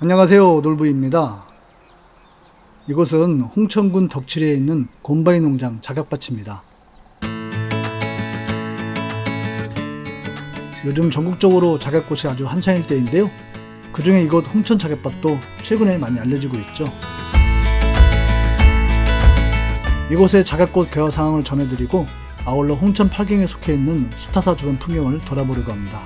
안녕하세요. 놀부입니다. 이곳은 홍천군 덕칠리에 있는 곰바이 농장 작약밭입니다. 요즘 전국적으로 작약꽃이 아주 한창일 때인데요. 그 중에 이곳 홍천 작약밭도 최근에 많이 알려지고 있죠. 이곳의 작약꽃 개화 상황을 전해드리고 아울러 홍천 팔경에 속해 있는 수타사 주변 풍경을 돌아보려고 합니다.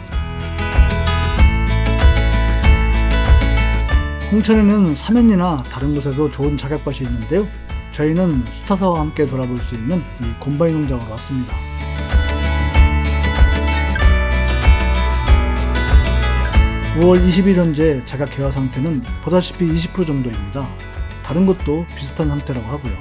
홍천에는 사면이나 다른 곳에도 좋은 작약밭이 있는데요. 저희는 수타사와 함께 돌아볼 수 있는 이 곰바이 농장으로 왔습니다. (5월 20일) 현재 작약 개화 상태는 보다시피 (20% 정도입니다) 다른 곳도 비슷한 상태라고 하고요.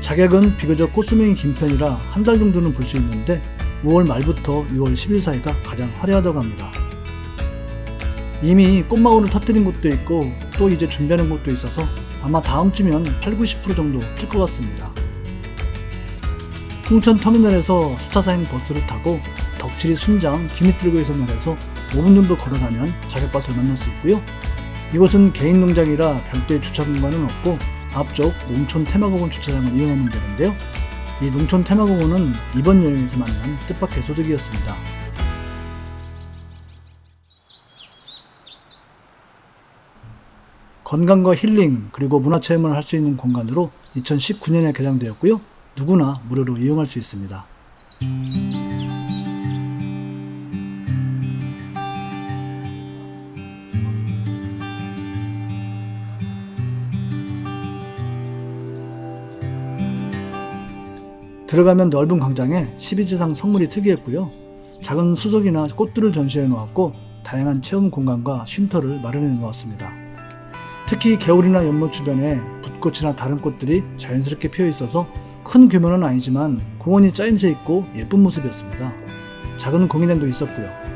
작약은 비교적 꽃수명이 긴 편이라 한 달 정도는 볼 수 있는데 5월 말부터 6월 10일 사이가 가장 화려하다고 합니다. 이미 꽃망울을 터뜨린 곳도 있고 또 이제 준비하는 곳도 있어서 아마 다음 주면 8, 90% 정도 필 것 같습니다. 홍천 터미널에서 스타사인 버스를 타고 덕칠이 순장 기미들고에서 내려서 5분 정도 걸어가면 자격밭을 만날 수 있고요. 이곳은 개인 농장이라 별도의 주차 공간은 없고 앞쪽 농촌 테마공원 주차장을 이용하면 되는데요. 이 농촌 테마공원은 이번 여행에서 만난 뜻밖의 소득이었습니다. 건강과 힐링 그리고 문화체험을 할 수 있는 공간으로 2019년에 개장되었고요. 누구나 무료로 이용할 수 있습니다. 들어가면 넓은 광장에 12지상 성물이 특이했고요. 작은 수석이나 꽃들을 전시해 놓았고 다양한 체험 공간과 쉼터를 마련해 놓았습니다. 특히 겨울이나 연못 주변에 붓꽃이나 다른 꽃들이 자연스럽게 피어 있어서 큰 규모는 아니지만 공원이 짜임새 있고 예쁜 모습이었습니다. 작은 공연장도 있었고요.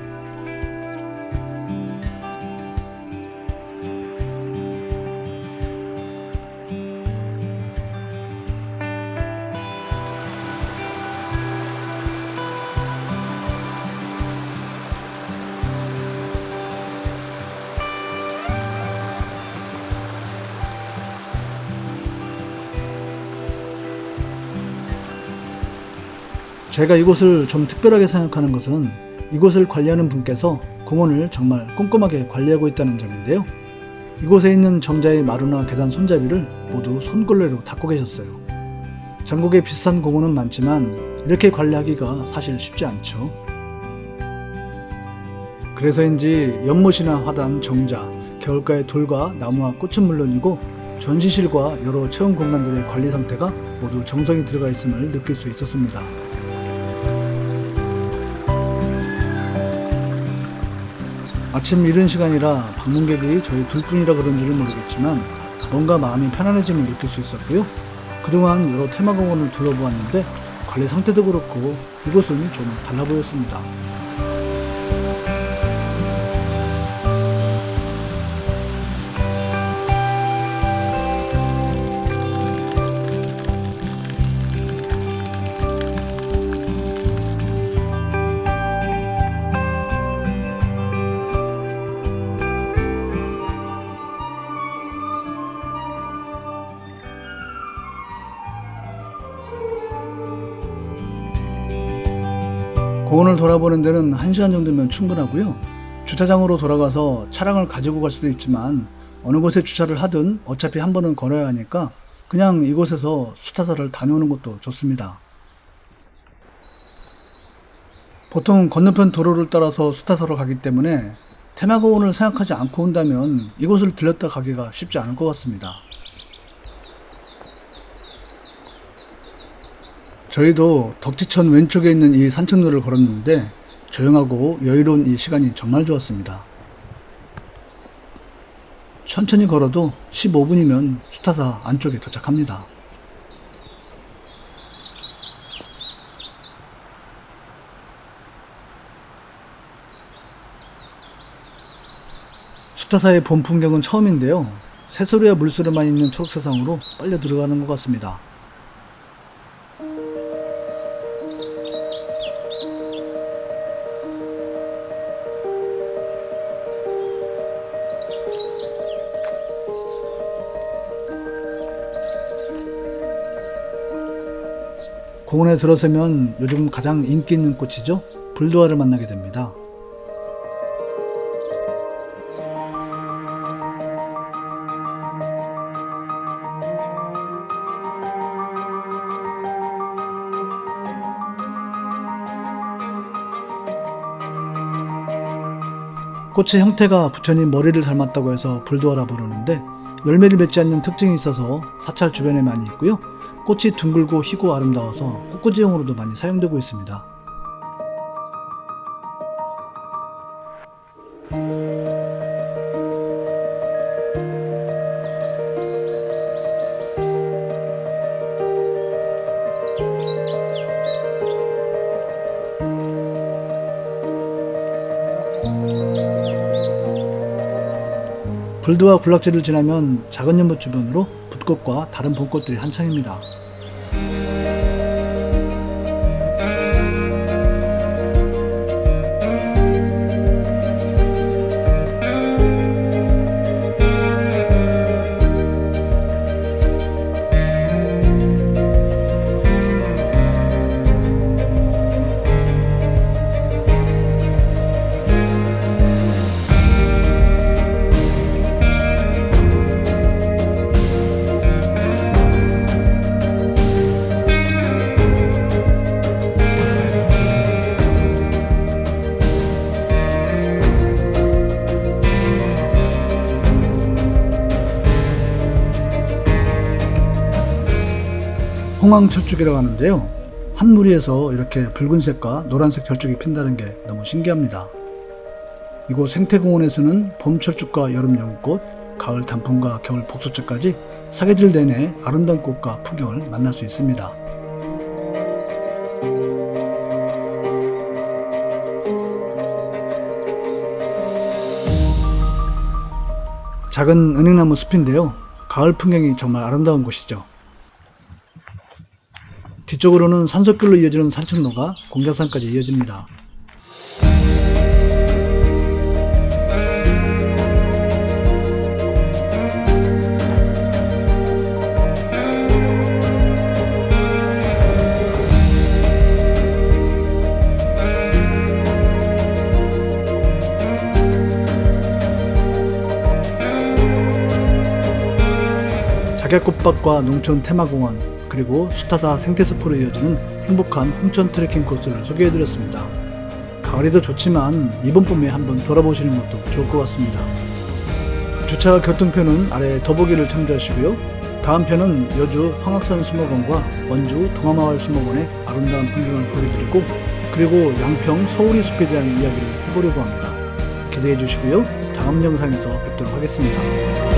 제가 이곳을 좀 특별하게 생각하는 것은 이곳을 관리하는 분께서 공원을 정말 꼼꼼하게 관리하고 있다는 점인데요. 이곳에 있는 정자의 마루나 계단 손잡이를 모두 손걸레로 닦고 계셨어요. 전국에 비슷한 공원은 많지만 이렇게 관리하기가 사실 쉽지 않죠. 그래서인지 연못이나 화단, 정자, 겨울가의 돌과 나무와 꽃은 물론이고 전시실과 여러 체험 공간들의 관리 상태가 모두 정성이 들어가 있음을 느낄 수 있었습니다. 아침 이른 시간이라 방문객이 저희 둘뿐이라 그런지를 모르겠지만 뭔가 마음이 편안해짐을 느낄 수 있었고요. 그동안 여러 테마공원을 둘러보았는데 관리 상태도 그렇고 이곳은 좀 달라 보였습니다. 공원을 돌아보는 데는 1시간 정도면 충분하고요. 주차장으로 돌아가서 차량을 가지고 갈 수도 있지만 어느 곳에 주차를 하든 어차피 한 번은 걸어야 하니까 그냥 이곳에서 수타사를 다녀오는 것도 좋습니다. 보통 건너편 도로를 따라서 수타사로 가기 때문에 테마공원을 생각하지 않고 온다면 이곳을 들렸다 가기가 쉽지 않을 것 같습니다. 저희도 덕지천 왼쪽에 있는 이 산책로를 걸었는데 조용하고 여유로운 이 시간이 정말 좋았습니다. 천천히 걸어도 15분이면 수타사 안쪽에 도착합니다. 수타사의 본 풍경은 처음인데요. 새소리와 물소리만 있는 초록세상으로 빨려 들어가는 것 같습니다. 공원에 들어서면 요즘 가장 인기 있는 꽃이죠. 불도화를 만나게 됩니다. 꽃의 형태가 부처님 머리를 닮았다고 해서 불도화라 부르는데 열매를 맺지 않는 특징이 있어서 사찰 주변에 많이 있고요. 꽃이 둥글고 희고 아름다워서 꽃꽂이용으로도 많이 사용되고 있습니다. 불도와 군락지를 지나면 작은 연못 주변으로 붓꽃과 다른 봄꽃들이 한창입니다. 홍황철쭉이라고 하는데요. 한 무리에서 이렇게 붉은색과 노란색 철쭉이 핀다는 게 너무 신기합니다. 이곳 생태공원에서는 봄 철쭉과 여름 연꽃, 가을 단풍과 겨울 복소철까지 사계절 내내 아름다운 꽃과 풍경을 만날 수 있습니다. 작은 은행나무 숲인데요. 가을 풍경이 정말 아름다운 곳이죠. 뒤쪽으로는 산속길로 이어지는 산책로가 공자산까지 이어집니다. 작약꽃밭과 농촌 테마공원 그리고 수타사 생태숲으로 이어지는 행복한 홍천 트레킹 코스를 소개해드렸습니다. 가을에도 좋지만 이번 봄에 한번 돌아보시는 것도 좋을 것 같습니다. 주차 교통편은 아래 더보기를 참조하시고요. 다음 편은 여주 황악산 수목원과 원주 동화마을 수목원의 아름다운 풍경을 보여드리고 그리고 양평 서울이 숲에 대한 이야기를 해보려고 합니다. 기대해 주시고요. 다음 영상에서 뵙도록 하겠습니다.